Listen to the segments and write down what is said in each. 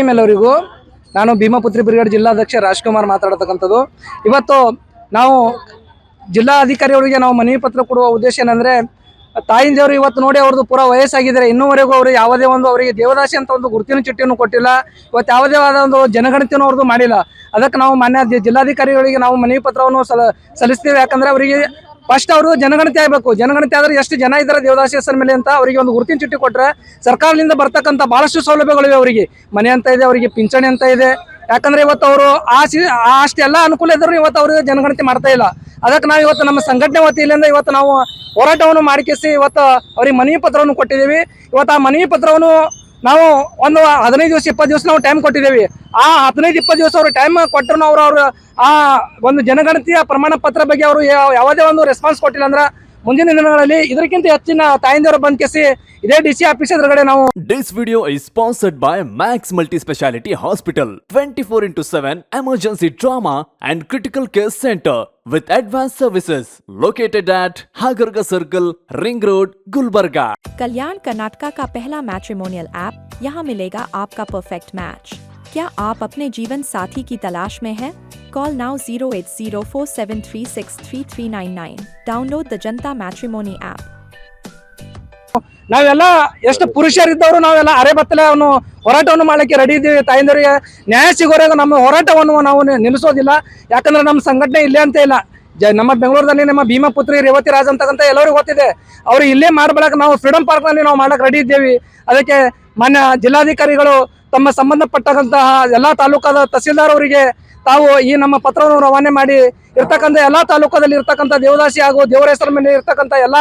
ಎಲ್ಲರಿಗೂ ನಾನು ಭೀಮಪುತ್ರಿ ಬ್ರಿಗೇಡ್ ಜಿಲ್ಲಾಧ್ಯಕ್ಷ ರಾಜ್ಕುಮಾರ್ ಮಾತಾಡತಕ್ಕಂಥದ್ದು. ಇವತ್ತು ನಾವು ಜಿಲ್ಲಾಧಿಕಾರಿಯವರಿಗೆ ನಾವು ಮನವಿ ಪತ್ರ ಕೊಡುವ ಉದ್ದೇಶ ಏನಂದ್ರೆ ತಾಯಿಂದವರು ಇವತ್ತು ನೋಡಿ ಅವ್ರದ್ದು ಪೂರ ವಯಸ್ಸಾಗಿದ್ದಾರೆ. ಇನ್ನೂವರೆಗೂ ಅವರು ಯಾವುದೇ ಒಂದು ಅವರಿಗೆ ದೇವದಾಸಿ ಅಂತ ಒಂದು ಗುರುತಿನ ಚೀಟಿಯನ್ನು ಕೊಟ್ಟಿಲ್ಲ. ಇವತ್ತು ಯಾವುದೇ ಆದ ಒಂದು ಜನಗಣತಿಯನ್ನು ಅವ್ರದ್ದು ಮಾಡಿಲ್ಲ. ಅದಕ್ಕೆ ನಾವು ಮಾನ್ಯ ಜಿಲ್ಲಾಧಿಕಾರಿಗಳಿಗೆ ನಾವು ಮನವಿ ಪತ್ರವನ್ನು ಸಲ, ಸಲ್ಲಿಸ್ತೀವಿ. ಯಾಕಂದ್ರೆ ಅವರಿಗೆ ಫಸ್ಟ್ ಅವರು ಜನಗಣತಿ ಆಗಬೇಕು. ಜನಗಣತಿ ಆದ್ರೆ ಎಷ್ಟು ಜನ ಇದ್ದಾರೆ ದೇವದಾಸಿ ಹೆಸರ ಮೇಲೆ ಅಂತ ಅವರಿಗೆ ಒಂದು ಗುರುತಿನ ಚೀಟಿ ಕೊಟ್ಟರೆ ಸರ್ಕಾರದಿಂದ ಬರ್ತಕ್ಕಂಥ ಬಹಳಷ್ಟು ಸೌಲಭ್ಯಗಳಿವೆ ಅವರಿಗೆ. ಮನೆ ಅಂತ ಇದೆ, ಅವರಿಗೆ ಪಿಂಚಣಿ ಅಂತ ಇದೆ. ಯಾಕಂದ್ರೆ ಇವತ್ತು ಅವರು ಆ ಅಷ್ಟೆಲ್ಲ ಅನುಕೂಲ ಇದ್ದರೂ ಇವತ್ತು ಅವರು ಜನಗಣತಿ ಮಾಡ್ತಾ ಇಲ್ಲ. ಅದಕ್ಕೆ ನಾವು ಇವತ್ತು ನಮ್ಮ ಸಂಘಟನೆ ವತಿಯಿಂದ ಇವತ್ತು ನಾವು ಹೋರಾಟವನ್ನು ಮಾಡಿಕೆಸಿ ಇವತ್ತು ಅವರಿಗೆ ಮನವಿ ಪತ್ರವನ್ನು ಕೊಟ್ಟಿದ್ದೀವಿ. ಇವತ್ತು ಆ ಮನವಿ ಪತ್ರವನ್ನು ನಾವು ಒಂದು ಹದಿನೈದು ದಿವಸ, ಇಪ್ಪತ್ತು ದಿವಸ ನಾವು ಟೈಮ್ ಕೊಟ್ಟಿದ್ದೇವೆ. ಆ ಹದಿನೈದು, ಇಪ್ಪತ್ತು ದಿವಸ ಅವರು ಟೈಮ್ ಕೊಟ್ಟರು ಅವರು ಅವರು ಆ ಒಂದು ಜನಗಣತಿಯ ಪ್ರಮಾಣ ಪತ್ರ ಬಗ್ಗೆ ಅವರು ಯಾವ- ಯಾವುದೇ ಒಂದು ರೆಸ್ಪಾನ್ಸ್ ಕೊಟ್ಟಿಲ್ಲ ಅಂದ್ರೆ ಮುಂದಿನ ದಿನಗಳಲ್ಲಿ ಇದಕ್ಕಿಂತ ಹೆಚ್ಚಿನ ತಾಯಿಂದವರು ಬಂದ್ ಕೇಸಿ ಇದೇ ಡಿ ಸಿ ಆಫೀಸ್ ಎದುರುಗಡೆ ನಾವು This video is sponsored by Max Multispeciality Hospital 24 into 7 emergency trauma and critical care center with advanced services located at Hagarga Circle, Ring Road, Gulbarga. कल्याण कर्नाटका का पहला मैट्रिमोनियल ऐप यहाँ मिलेगा आपका परफेक्ट मैच क्या आप अपने जीवन साथी की तलाश में हैं? Call now 08047363399. Download the Janta Matrimony app. ನಾವೆಲ್ಲ ಎಷ್ಟು ಪುರುಷರಿದ್ದವರು, ನಾವೆಲ್ಲ ಅರೆ ಬತ್ತಲೆ ಅವನು ಹೋರಾಟವನ್ನು ಮಾಡಲಿಕ್ಕೆ ರೆಡಿ ಇದ್ದೀವಿ ತಾಯಂದಿರಿಗೆ ನ್ಯಾಯ ಸಿಗೋರೆಗೂ ನಮ್ಮ ಹೋರಾಟವನ್ನು ನಾವು ನಿಲ್ಲಿಸೋದಿಲ್ಲ ಯಾಕಂದ್ರೆ ನಮ್ಮ ಸಂಘಟನೆ ಇಲ್ಲೇ ಅಂತ ಇಲ್ಲ ಜ ನಮ್ಮ ಬೆಂಗಳೂರಲ್ಲಿ ನಮ್ಮ ಭೀಮಪುತ್ರಿ ರೇವತಿ ರಾಜ್ ಅಂತಕ್ಕಂಥ ಎಲ್ಲರಿಗೂ ಗೊತ್ತಿದೆ. ಅವರು ಇಲ್ಲೇ ಮಾಡ್ಬೇಕ ನಾವು ಫ್ರೀಡಂ ಪಾರ್ಕ್ನಲ್ಲಿ ನಾವು ಮಾಡಕ್ಕೆ ರೆಡಿ ಇದ್ದೇವೆ. ಅದಕ್ಕೆ ಮಾನ್ಯ ಜಿಲ್ಲಾಧಿಕಾರಿಗಳು ತಮ್ಮ ಸಂಬಂಧಪಟ್ಟಂತಹ ಎಲ್ಲ ತಾಲೂಕಾದ ತಹಸೀಲ್ದಾರ್ ಅವರಿಗೆ ತಾವು ಈ ನಮ್ಮ ಪತ್ರವನ್ನು ರವಾನೆ ಮಾಡಿ, ಇರ್ತಕ್ಕಂಥ ಎಲ್ಲ ತಾಲೂಕದಲ್ಲಿ ಇರ್ತಕ್ಕಂಥ ದೇವದಾಸಿ ಹಾಗೂ ದೇವರ ಹೆಸರ ಮೇಲೆ ಇರ್ತಕ್ಕಂಥ ಎಲ್ಲ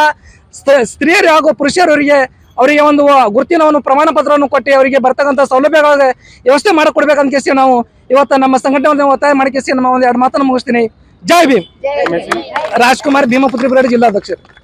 ಸ್ತ್ರೀಯರು ಹಾಗೂ ಪುರುಷರವರಿಗೆ ಅವರಿಗೆ ಒಂದು ಗುರುತಿನ ಒಂದು ಪ್ರಮಾಣ ಪತ್ರವನ್ನು ಕೊಟ್ಟು ಅವರಿಗೆ ಬರ್ತಕ್ಕಂಥ ಸೌಲಭ್ಯಗಳಿಗೆ ವ್ಯವಸ್ಥೆ ಮಾಡಿಕೊಡ್ಬೇಕಂತ ಕೇಸಿ ನಾವು ಇವತ್ತು ನಮ್ಮ ಸಂಘಟನೆ ಒತ್ತಾಯ ಮಾಡಿ ಕೇಸಿ ನಮ್ಮ ಒಂದು ಎರಡು ಮಾತನ್ನು ಮುಗಿಸ್ತೀನಿ. ಜೈ ಭೀಮ್ ರಾಜ್ಕುಮಾರ್ ಭೀಮಪುತ್ರಿ ಬ್ರಿಗೇಡ್ ಜಿಲ್ಲಾಧ್ಯಕ್ಷರು